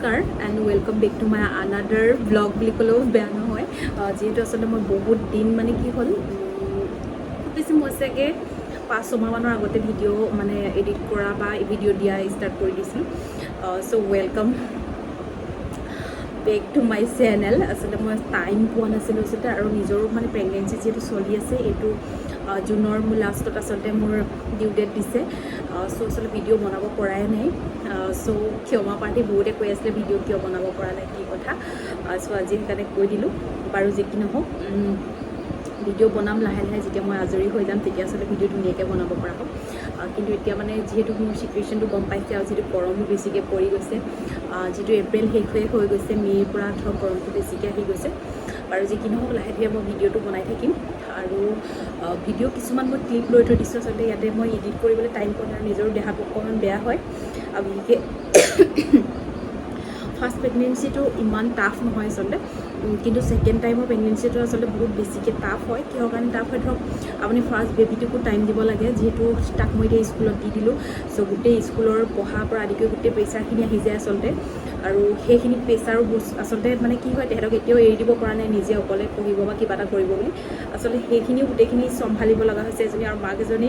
নমস্কাৰ and welcome back to my another blog বুলি ক'লেও বেয়া নহয় যিহেতু আচলতে মই বহুত দিন মানে কি হ'ল খুব বেছি মই চাগে পাঁচ ছমাহমানৰ আগতে ভিডিঅ' মানে এডিট কৰা বা ভিডিঅ' দিয়া ষ্টাৰ্ট কৰি দিছিলোঁ। So' welcome back to my channel আচলতে মই টাইম পোৱা নাছিলোঁ আচলতে আৰু নিজৰো মানে প্ৰেগনেঞ্চি যিহেতু চলি আছে এইটো জুনৰ মোৰ লাষ্টত আচলতে মোৰ ডিউ ডেট দিছে। চ' আচলতে ভিডিঅ' বনাব পৰাই নাই। চ' ক্ষমা প্ৰাৰ্থী বহুতে কৈ আছিলে ভিডিঅ' কিয় বনাব পৰা নাই কি কথা। চ' আজি সেইকাৰণে কৈ দিলোঁ বাৰু যি কি নহওক। ভিডিঅ' বনাম লাহে লাহে যেতিয়া মই আজৰি হৈ যাম তেতিয়া আচলতে ভিডিঅ' ধুনীয়াকৈ বনাব পৰা হ'ম কিন্তু এতিয়া মানে যিহেতু মোৰ চিটুৱেশ্যনটো গম পাইছে আৰু যিটো গৰমো বেছিকৈ পৰি গৈছে যিটো এপ্ৰিল শেষ হৈ হৈ গৈছে মে'ৰ পৰা ধৰক গৰমটো বেছিকৈ আহি গৈছে। বাৰু যি কি নহওক লাহে ধীৰে মই ভিডিঅ'টো বনাই থাকিম। আৰু ভিডিঅ' কিছুমান মই ক্লিপ লৈ থৈ দিছোঁ। আচলতে ইয়াতে মই এডিট কৰিবলৈ টাইম পোৱা নাই নিজৰো দেহাটো অকণমান বেয়া হয়। আৰু বিশেষকৈ ফাৰ্ষ্ট প্ৰেগনেঞ্চিটো ইমান টাফ নহয় আচলতে। কিন্তু ছেকেণ্ড টাইমৰ প্ৰেগনেঞ্চিটো আচলতে বহুত বেছিকৈ টাফ হয়। কিহৰ কাৰণে টাফ হয়? ধৰক, আপুনি ফাৰ্ষ্ট বেবীটোকো টাইম দিব লাগে, যিহেতু তাক মই এতিয়া স্কুলত দি দিলোঁ। চ' গোটেই স্কুলৰ পঢ়াৰ পৰা আদি কৰি গোটেই প্ৰেছাৰখিনি আহি যায় আচলতে। আৰু সেইখিনি বস্তু আচলতে মানে কি হয়, তেহেঁতক এতিয়াও এৰি দিব পৰা নাই নিজে অকলে পঢ়িব বা কিবা এটা কৰিব বুলি। আচলতে সেইখিনিও গোটেইখিনি চম্ভালিব লগা হৈছে এজনী আৰু মাক এজনী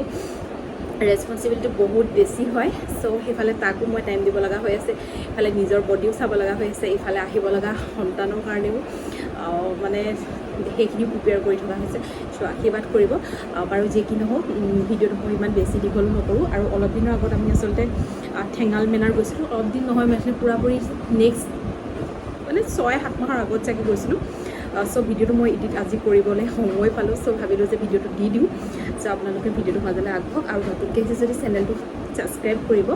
ৰেচপনচিবিলিটি বহুত বেছি হয়। চ' সেইফালে তাকো মই টাইম দিব লগা হৈ আছে। ইফালে নিজৰ বডিও চাব লগা হৈ আছে। ইফালে আহিব লগা সন্তানৰ কাৰণেও মানে সেইখিনি প্ৰিপেয়াৰ কৰি থকা হৈছে। চ' আশীৰ্বাদ কৰিব। বাৰু যি কি নহওক ভিডিঅ'টো মই ইমান বেছি দীঘল নকৰোঁ। আৰু অলপ দিনৰ আগত আমি আচলতে ঠেঙাল মেনাৰ গৈছিলোঁ। অলপ দিন নহয় মানে পূৰাপূৰি নেক্সট মানে ছয় সাত মাহৰ আগত চাগে গৈছিলোঁ। চ' ভিডিঅ'টো মই এডিট আজি কৰিবলৈ সময় পালোঁ চ' ভাবিলোঁ যে ভিডিঅ'টো দি দিওঁ। চ' আপোনালোকে ভিডিঅ'টো মাজলৈ আগবঢ়ক আৰু নতুনকৈ আহিছে যদি চেনেলটো ছাবস্ক্ৰাইব কৰিব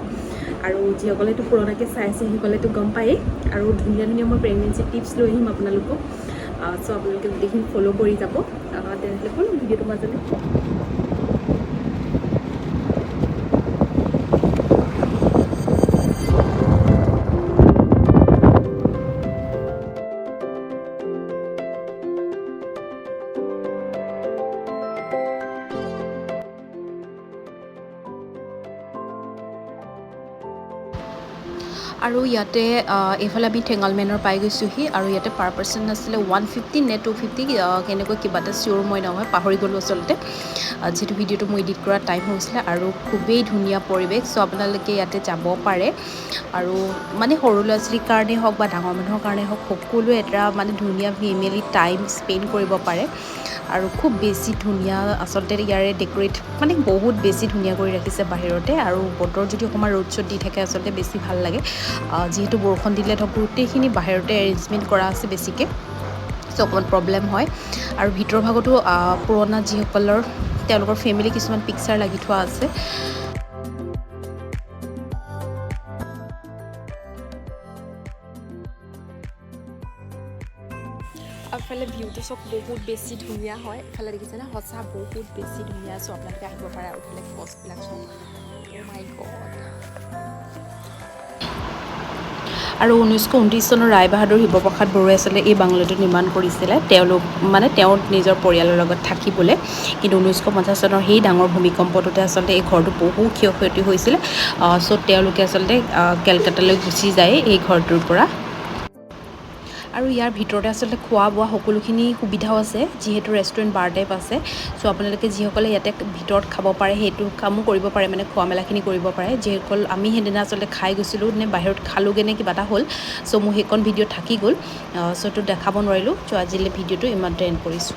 আৰু যিসকলেতো পুৰণাকৈ চাই আছে, সেইসকলেতো গম পায়েই। আৰু ধুনীয়া ধুনীয়া মই প্ৰেগনেঞ্চি টিপছ লৈ আহিম আপোনালোকক। চ' আপোনালোকে গোটেইখিনি ফ'ল' কৰি যাব। তেনেহ'লে ব'লক ভিডিঅ'টো মাজলৈ আৰু ইয়াতে এইফালে আমি ঠেঙালমেনৰ পাই গৈছোঁহি আৰু ইয়াতে পাৰ পাৰ্চন আছিলে ওৱান ফিফটি নে টু ফিফটি কেনেকৈ কিবা এটা চিয়'ৰ মই নহয়, পাহৰি গ'লোঁ আচলতে। যিহেতু ভিডিঅ'টো মই এডিট কৰা টাইম হৈছিলে আৰু খুবেই ধুনীয়া পৰিৱেশ চ' আপোনালোকে ইয়াতে যাব পাৰে। আৰু মানে সৰু ল'ৰা ছোৱালীৰ কাৰণেই হওক বা ডাঙৰ মানুহৰ কাৰণেই হওক, সকলোৱে এটা মানে ধুনীয়া ফেমিলি টাইম স্পেণ্ড কৰিব পাৰে। আৰু খুব বেছি ধুনীয়া আচলতে ইয়াৰে ডেক'ৰেট মানে বহুত বেছি ধুনীয়া কৰি ৰাখিছে বাহিৰতে আৰু বতৰ যদি অকণমান ৰ'দ চ'দ দি থাকে আচলতে বেছি ভালো লাগে। যিহেতু বৰষুণ দিলে ধৰক গোটেইখিনি বাহিৰতে এৰেঞ্জমেণ্ট কৰা আছে বেছিকৈ চ' অকণমান প্ৰব্লেম হয়। আৰু ভিতৰৰ ভাগতো পুৰণা যিসকলৰ, তেওঁলোকৰ ফেমিলি কিছুমান পিকচাৰ লাগি থোৱা আছে। এফালে ভিউটো চব বহুত বেছি ধুনীয়া হয়। এফালে দেখিছেনে সঁচা বহুত বেছি ধুনীয়া চ' আপোনালোকে আহিব পাৰে আৰু এইফালে গছবিলাক চব Oh. আৰু ঊনৈছশ ঊনত্ৰিছ চনৰ ৰায়বাহাদুৰ শিৱপ্ৰসাদ বৰুৱাই আচলতে এই বাংলোটো নিৰ্মাণ কৰিছিলে। তেওঁলোক মানে তেওঁৰ নিজৰ পৰিয়ালৰ লগত থাকিবলৈ। কিন্তু ঊনৈছশ পঞ্চাছ চনৰ সেই ডাঙৰ ভূমিকম্পটোতে আচলতে এই ঘৰটো বহু ক্ষয় ক্ষতি হৈছিলে চ' তেওঁলোকে আচলতে কেলকাতালৈ গুচি যায় এই ঘৰটোৰ পৰা। আৰু ইয়াৰ ভিতৰতে আচলতে খোৱা বোৱা সকলোখিনি সুবিধাও আছে, যিহেতু ৰেষ্টুৰেণ্ট বাৰ টাইপ আছে। চ' আপোনালোকে যিসকলে ইয়াতে ভিতৰত খাব পাৰে, সেইটো কামো কৰিব পাৰে মানে খোৱা মেলাখিনি কৰিব পাৰে। যিসকল, আমি সেইদিনা আচলতে খাই গৈছিলোঁ নে বাহিৰত খালোঁগৈ নে কিবা এটা হ'ল চ' মোৰ সেইকণ ভিডিঅ' থাকি গ'ল। চ' এইটো দেখাব নোৱাৰিলোঁ। চ' আজিলৈ ভিডিঅ'টো ইমানতে এণ্ড কৰিছোঁ।